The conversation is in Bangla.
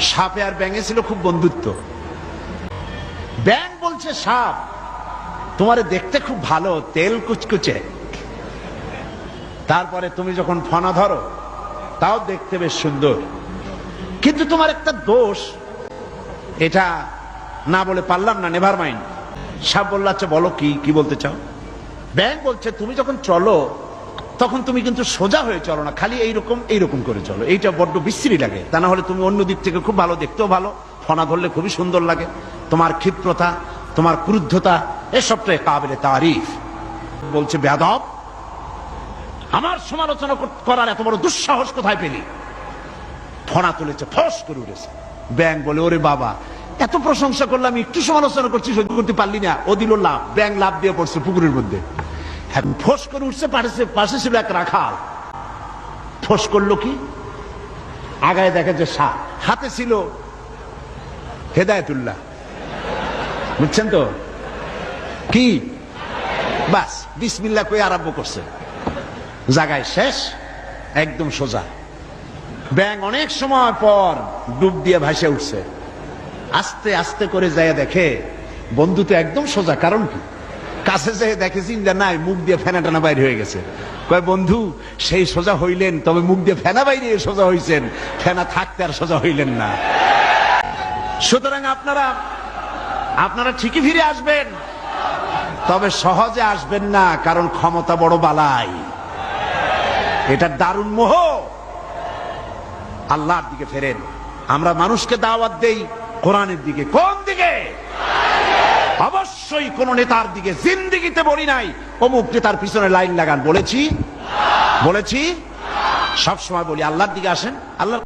সাপে আর ব্যাঙে ছিল খুব বন্ধুত্ব। ব্যাং বলছে, সাপ, তোমারে দেখতে খুব ভালো, তেল কুচকুচে। তারপরে তুমি যখন ফনা ধরো, তাও দেখতে বেশ সুন্দর। কিন্তু তোমার একটা দোষ, এটা না বলে পারলাম না নেভার মাইন্ড সাপ বলল আচ্ছা বলো কি কি বলতে চাও? ব্যাং বলছে, তুমি যখন চলো তখন তুমি কিন্তু সোজা হয়ে চলো না, খালি এইরকম এইরকম করে চলো। এইটা বড্ড বিশ্রী লাগে। তা না হলে তুমি অন্য দিক থেকে খুব ভালো, দেখতেও ভালো, ফনা ধরলে খুবই সুন্দর লাগে। তোমার ক্ষিপ্রতা, তোমার ক্রুদ্ধতা এসবটাই কাবিলে তারিফ। বলছে বেদব আমার সমালোচনা করার এত বড় দুঃসাহস কোথায় পেলি? ফনা তুলেছে, ফস করে উঠেছে। ব্যাং বলে, ওরে বাবা, এত প্রশংসা করলাম একটু সমালোচনা করছি, সহ্য করতে পারলি না। ও দিল লাভ ব্যাং লাভ দিয়ে পড়ছে পুকুরের মধ্যে। ফোস করে উঠছে, পাশে পাশে ছিল এক রাখাল। ফোস করল কি? আগায় দেখে যে সাপ হাতে ছিল হেদায়তুল্লাহ। বুঝছেন তো? কি? বাস বিসমিল্লা কই আরম্ভ করছে। জায়গায় শেষ, একদম সোজা। ব্যাং অনেক সময় পর ডুব দিয়ে ভাসে উঠছে। আস্তে আস্তে করে যায় দেখে বন্ধু তো একদম সোজা, কারণ কি? কাছে যেয়ে দেখে চিন্তা নাই, মুখ দিয়ে ফেনা টানা বাইরে হয়ে গেছে। কয়, বন্ধু, সেই সোজা হইলেন, তবে মুখ দিয়ে ফেনা বাইরে সোজা হইছেন। ফেনা থাকতে আর সোজা হইলেন না। সুতরাং আপনারা আপনারা ঠিকই ফিরে আসবেন। তবে সহজে আসবেন না, কারণ ক্ষমতা বড় বালাই। এটা দারুণ মোহ। আল্লাহর দিকে ফেরেন। আমরা মানুষকে দাওয়াত দেই কোরআনের দিকে। কোন অবশ্যই কোন নেতার দিকে জিন্দিগিতে বলি নাই। অমুক নেতার পিছনে লাইন লাগান, বলেছি? বলেছি? সবসময় বলি, আল্লাহর দিকে আসেন আল্লাহ